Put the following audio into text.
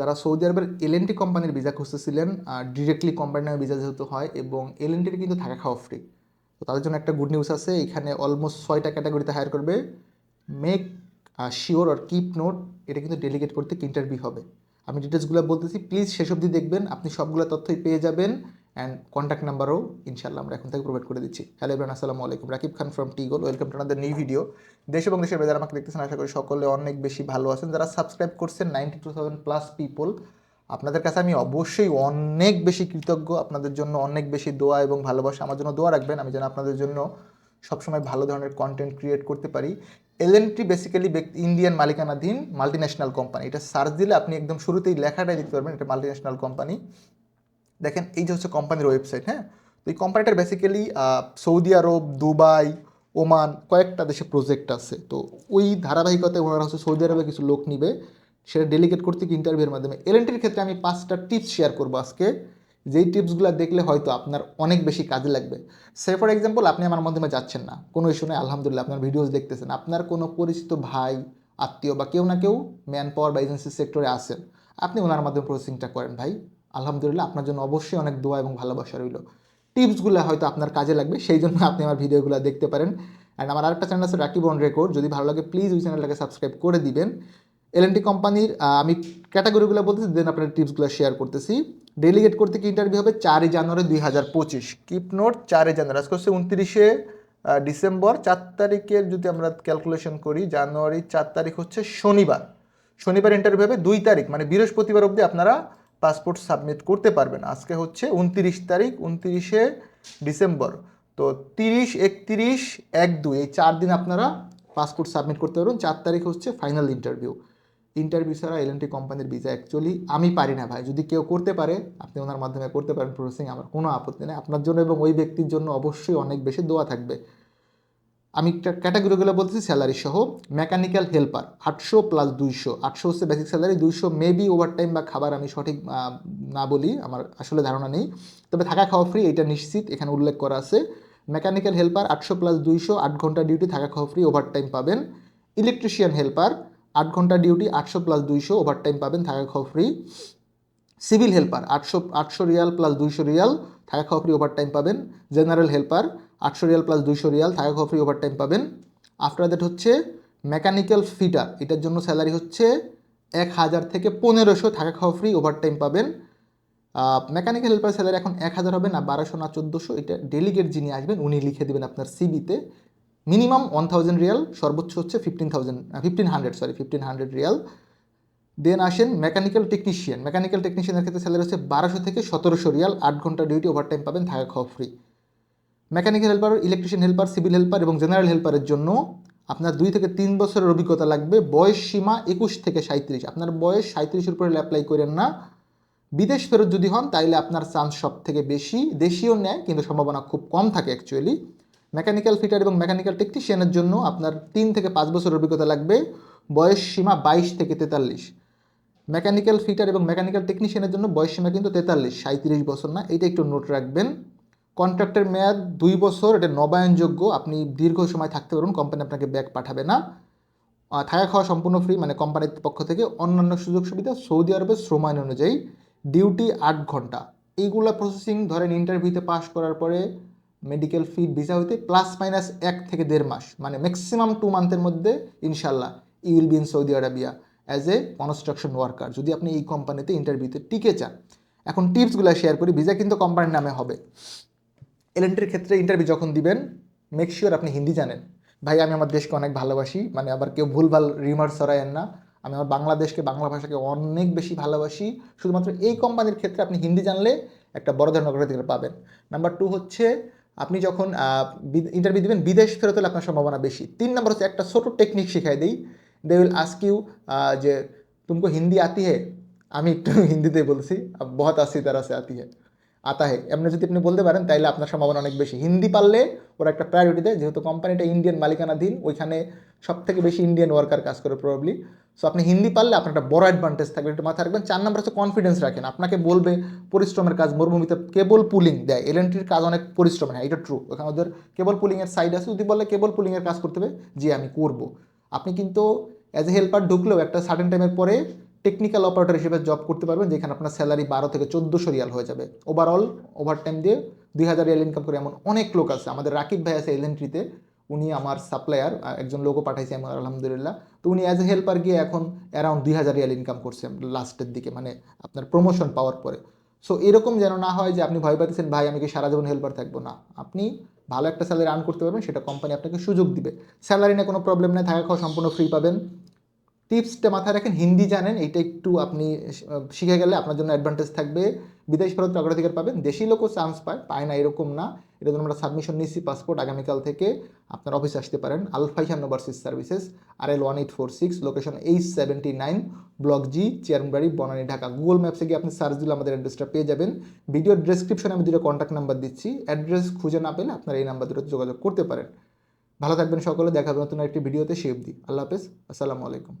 যারা সৌদি আরবের L N LNT কোম্পানির ভিসা খুঁজতেছিলেন ডিরেক্টলি কোম্পানির নামে ভিসা যেহেতু হয় এবং এলএনটির কিন্তু থাকা খাওয়া ফ্রি তো তাদের জন্য একটা গুড নিউজ আছে, এখানে অলমোস্ট ছয়টা ক্যাটাগরিতে হায়ার করবে। মেক শিওর আর কিপ নোট এটা কিন্তু ডেলিগেট করতে ইন্টারভিউ হবে। আমি ডিটেলসগুলো বলতেছি প্লিজ সেসব দিয়ে দেখবেন, আপনি সবগুলো তথ্যই পেয়ে যাবেন। অ্যান্ড কন্ট্যাক্ট নাম্বারও ইনশাল্লাহ আমরা এখন থেকে প্রোভাইড করে দিচ্ছি। হ্যালো ইব্রান আসসালামু আলাইকুম। রাকিব খান ফ্রম টিগোল ওয়েলকাম টু আনাদের নিউ ভিডিও দেশ এবং দেশের বাইরে আমাকে দেখতেছেন, আশা করি সকলে অনেক বেশি ভালো আছেন। যারা সাবস্ক্রাইব করছেন ninety two thousand plus people আপনাদের কাছে আমি অবশ্যই অনেক বেশি কৃতজ্ঞ। আপনাদের জন্য অনেক বেশি দোয়া এবং ভালোবাসা। আমার জন্য দোয়া রাখবেন। আমি যেন আপনাদের জন্য সবসময় ভালো ধরনের কন্টেন্ট ক্রিয়েট করতে পারি। এল এলএনটি বেসিক্যালি ইন্ডিয়ান মালিকানাধীন মাল্টিন্যাশনাল কোম্পানি এটা সার্চ দিলে আপনি একদম শুরুতেই লেখাটাই দেখতে পারবেন। এটা মাল্টিন্যাশনাল কোম্পানি দেখেন এই যে হচ্ছে কোম্পানির ওয়েবসাইট হ্যাঁ? তো এই কোম্পানিটার basically Saudi Arab, Dubai, Oman কয়েকটা দেশে প্রজেক্ট আছে। তো ওই ধারাবাহিকতায় ওনারা হচ্ছে সৌদি আরবে কিছু লোক নিবে, সেটা ডেলিগেট করতে কি ইন্টারভিউর মাধ্যমে। এলএনটির ক্ষেত্রে আমি পাঁচটা টিপস শেয়ার করব আজকে। যেই টিপসগুলো দেখলে হয়তো আপনার অনেক বেশি কাজে লাগবে। সে ফর এক্সাম্পল আপনি আমার মাধ্যমে যাচ্ছেন না, কোনো ইস্যু নেই, আলহামদুলিল্লাহ, আপনার ভিডিওস দেখতেছেন। আপনার কোনো পরিচিত ভাই, আত্মীয় বা কেউ না কেউ ম্যান পাওয়ার বা এজেন্সি সেক্টরে আসেন আপনি ওনার মাধ্যমে প্রসেসিংটা করেন ভাই। আলহামদুলিল্লাহ আপনার জন্য অবশ্যই অনেক দোয়া এবং ভালোবাসা রইল। টিপসগুলো হয়তো আপনার কাজে লাগবে, সেই জন্য আপনি আমার ভিডিওগুলো দেখতে পারেন। অ্যান্ড আমার আরেকটা চ্যানেল আছে রাকিব অন রেকর্ড যদি ভালো লাগে প্লিজ ওই চ্যানেলটাকে সাবস্ক্রাইব করে দিবেন। এলএনটি কোম্পানির আমি ক্যাটাগরিগুলো বলতেছি দেন আপনার টিপসগুলো শেয়ার করতেছি। ডেলিগেট করতে কি ইন্টারভিউ হবে? চারই জানুয়ারি দুই হাজার পঁচিশ। কিপ নোট চারই জানুয়ারি, আজকে হচ্ছে উনত্রিশে ডিসেম্বর। চার তারিখের যদি আমরা ক্যালকুলেশন করি, জানুয়ারি চার তারিখ হচ্ছে শনিবার। শনিবার ইন্টারভিউ হবে দুই তারিখ মানে বৃহস্পতিবার অবধি আপনারা পাসপোর্ট সাবমিট করতে পারবেন। আজকে হচ্ছে উনত্রিশ তারিখ, উনত্রিশে ডিসেম্বর। তো তিরিশ, একত্রিশ, এক, দুই, এই চার দিন আপনারা পাসপোর্ট সাবমিট করতে পারবেন। চার তারিখ হচ্ছে ফাইনাল ইন্টারভিউ। ইন্টারভিউ ছাড়া এলএনটি কোম্পানির ভিসা অ্যাকচুয়ালি আমি পারি না ভাই। যদি কেউ করতে পারে, আপনি ওনার মাধ্যমে করতে পারেন প্রসেসিং আমার কোনো আপত্তি নেই। আপনার জন্য এবং ওই ব্যক্তির জন্য অবশ্যই অনেক বেশি দোয়া থাকবে। আমি একটা ক্যাটাগরিগুলো বলতেছি স্যালারি সহ মেকানিক্যাল হেল্পার আটশো প্লাস দুইশো। আটশো হচ্ছে বেসিক স্যালারি দুইশো মেবি ওভারটাইম বা খাবার আমি সঠিক না বলি, আমার আসলে ধারণা নেই। তবে থাকা খাওয়া ফ্রি এটা নিশ্চিত, এখানে উল্লেখ করা আছে। মেকানিক্যাল হেল্পার আটশো প্লাস দুইশো, আট ঘণ্টা ডিউটি থাকা খাওয়া ফ্রি ওভারটাইম পাবেন। ইলেকট্রিশিয়ান হেল্পার আট ঘণ্টা ডিউটি আটশো প্লাস দুইশো ওভারটাইম পাবেন, থাকা খাওয়া ফ্রি সিভিল হেল্পার আটশো আটশো রিয়াল প্লাস দুইশো রিয়াল, থাকা খাওয়া ফ্রি ওভারটাইম পাবেন। জেনারেল হেল্পার আটশো রিয়াল প্লাস দুইশো রিয়াল, থাকা খাওয়া ফ্রি ওভার টাইম পাবেন। আফটার দ্যাট হচ্ছে মেকানিক্যাল ফিটার এটার জন্য স্যালারি হচ্ছে এক হাজার থেকে পনেরোশো, থাকা খাওয়া ফ্রি ওভার টাইম পাবেন মেকানিক্যাল হেল্পার স্যালারি এখন এক হাজার হবে, না বারোশো, না চোদ্দোশো। এটা ডেলিগেট যিনি আসবেন, উনি লিখে দেবেন আপনার সিবিতে মিনিমাম ওয়ান থাউজেন্ড রিয়াল, সর্বোচ্চ হচ্ছে fifteen thousand fifteen hundred sorry fifteen hundred Real. Then আসেন মেকানিক্যাল টেকনিশিয়ান মেকানিক্যাল টেকনিশিয়ানের ক্ষেত্রে স্যালারি হচ্ছে বারোশো থেকে সতেরোশো রিয়াল। আট ঘণ্টা ডিউটি ওভারটাইম পাবেন, থাকা খাওয়া free mechanical helper electrician helper civil helper এবং জেনারেল হেল্পারের জন্য আপনার দুই থেকে তিন বছরের অভিজ্ঞতা লাগবে। বয়স সীমা একুশ থেকে সাঁত্রিশ আপনার বয়স সাঁত্রিশের উপরে অ্যাপ্লাই করেন না। বিদেশ ফেরত যদি হন, তাইলে আপনার চান্স সব থেকে বেশি। দেশীয় নেয় কিন্তু সম্ভাবনা খুব কম থাকে অ্যাকচুয়ালি মেকানিক্যাল ফিটার এবং মেকানিক্যাল টেকনিশিয়ানের জন্য আপনার তিন থেকে পাঁচ বছর অভিজ্ঞতা লাগবে। বয়স সীমা বাইশ থেকে তেতাল্লিশ। মেকানিক্যাল ফিটার এবং মেকানিক্যাল টেকনিশিয়ানের জন্য বয়স সীমা কিন্তু তেতাল্লিশ সাঁত্রিশ বছর না। এটা একটু নোট রাখবেন। কন্ট্রাক্টের মেয়াদ দুই বছর, এটা নবায়নযোগ্য, আপনি দীর্ঘ সময় থাকতে পারুন কোম্পানি আপনাকে ব্যাগ পাঠাবে না। থাকা খাওয়া সম্পূর্ণ ফ্রি মানে কোম্পানির পক্ষ থেকে অন্যান্য সুযোগ সুবিধা সৌদি আরবের শ্রম আইন অনুযায়ী ডিউটি আট ঘণ্টা। এইগুলা প্রসেসিং ধরেন ইন্টারভিউতে পাস করার পরে মেডিকেল ফি ভিসা হইতে প্লাস মাইনাস এক থেকে দেড় মাস মানে ম্যাক্সিমাম টু মান্থের মধ্যে ইনশাল্লাহ you will be in Saudi Arabia as a construction worker যদি আপনি এই কোম্পানিতে ইন্টারভিউতে টিকে চান এখন টিপসগুলো শেয়ার করি ভিসা কিন্তু কোম্পানির নামে হবে। এলএনটির ক্ষেত্রে ইন্টারভিউ যখন দিবেন মেক শিওর আপনি হিন্দি জানেন। ভাই, আমি আমার দেশকে অনেক ভালোবাসি মানে আবার কেউ ভুলভাল রিমার্স সরায়েন না। আমি আমার বাংলাদেশকে, বাংলা ভাষাকে অনেক বেশি ভালোবাসি। শুধুমাত্র এই কোম্পানির ক্ষেত্রে আপনি হিন্দি জানলে একটা বড় ধরনের অগ্রাধিকার পাবেন। নাম্বার টু হচ্ছে, আপনি যখন ইন্টারভিউ দিবেন, বিদেশ ফেরত হলে আপনার সম্ভাবনা বেশি। তিন নম্বর হচ্ছে একটা ছোটো টেকনিক শিখাই দিই। দে উইল আস্ক ইউ যে, তুমকো হিন্দি আতি হে আমি একটু হিন্দিতে বলছি বহুত আসি তারা সে আতি হে আতা হে এমনি যদি আপনি বলতে পারেন, তাইলে আপনার সম্ভাবনা অনেক বেশি। হিন্দি পারলে ওরা একটা প্রায়োরিটি দেয়, যেহেতু কোম্পানিটা ইন্ডিয়ান মালিকানাধীন, ওইখানে সব থেকে বেশি ইন্ডিয়ান ওয়ার্কার কাজ করে প্রবাবলি সো আপনি হিন্দি পারলে আপনার একটা বড় অ্যাডভান্টেজ থাকবে, একটু মাথায় রাখবেন। চার নম্বর হচ্ছে কনফিডেন্স রাখেন। আপনাকে বলবে, পরিশ্রমের কাজ মরুভূমিতে কেবল পুলিং দেয়। এলএনটির কাজ অনেক পরিশ্রম হ্যাঁ এটা ট্রু ওখানে ওদের কেবল পুলিংয়ের সাইড আছে। যদি বলে কেবল পুলিংয়ের কাজ করতে হবে, যে আমি করব। আপনি কিন্তু অ্যাজ এ হেল্পার ঢুকলেও একটা সার্টেন টাইমের পরে টেকনিক্যাল অপারেটর হিসেবে জব করতে পারবেন, যেখানে আপনার স্যালারি বারো থেকে চোদ্দোশো রিয়াল হয়ে যাবে। ওভারঅল ওভার টাইম দিয়ে দুই হাজার রিয়াল ইনকাম করে এমন অনেক লোক আছে। আমাদের রাকিব ভাই আছে এলএনট্রিতে উনি আমার সাপ্লায়ার একজন লোকও পাঠাইছে আমার আলহামদুলিল্লাহ। তো উনি অ্যাজ এ হেল্পার গিয়ে এখন অ্যারাউন্ড দুই হাজার রিয়াল ইনকাম করছে লাস্টের দিকে মানে আপনার প্রমোশন পাওয়ার পরে। সো এরকম যেন না হয় যে আপনি ভয় পাচ্ছেন ভাই, আমি কি সারা জীবন হেল্পার থাকব? না। আপনি ভালো একটা স্যালারি আর্ন করতে পারবেন, সেটা কোম্পানি আপনাকে সুযোগ দিবে। স্যালারি নিয়ে কোনো প্রবলেম নেই থাকা খাওয়া সম্পূর্ণ ফ্রি পাবেন। টিপসটা মাথায় রাখেন, হিন্দি জানেন, এইটা একটু আপনি শিখে গেলে আপনার জন্য অ্যাডভান্টেজ থাকবে। বিদেশ ফেরত অগ্রাধিকার পাবেন, দেশি লোকও চান্স পায় পায় না এরকম না। এটা জন্য আমরা সাবমিশন নিচ্ছি পাসপোর্ট আগামীকাল থেকে, আপনার অফিসে আসতে পারেন। Alfaihan overseas services R L one eight four six location H seventy nine block G Chairmanbari Banani Dhaka Google ম্যাপসে গিয়ে আপনি সার্চ দিলে আমাদের অ্যাড্রেসটা পেয়ে যাবেন। ভিডিও ডেসক্রিপশনে আমি দুটো কন্ট্যাক্ট নাম্বার দিচ্ছি। অ্যাড্রেস খুঁজে না পেলে আপনারা এই নাম্বার দুটোতে যোগাযোগ করতে পারেন। ভালো থাকবেন সকলে, দেখা হবে নতুন একটি ভিডিওতে সে অবধি। আল্লাহ হাফেজ, আসসালামু আলাইকুম।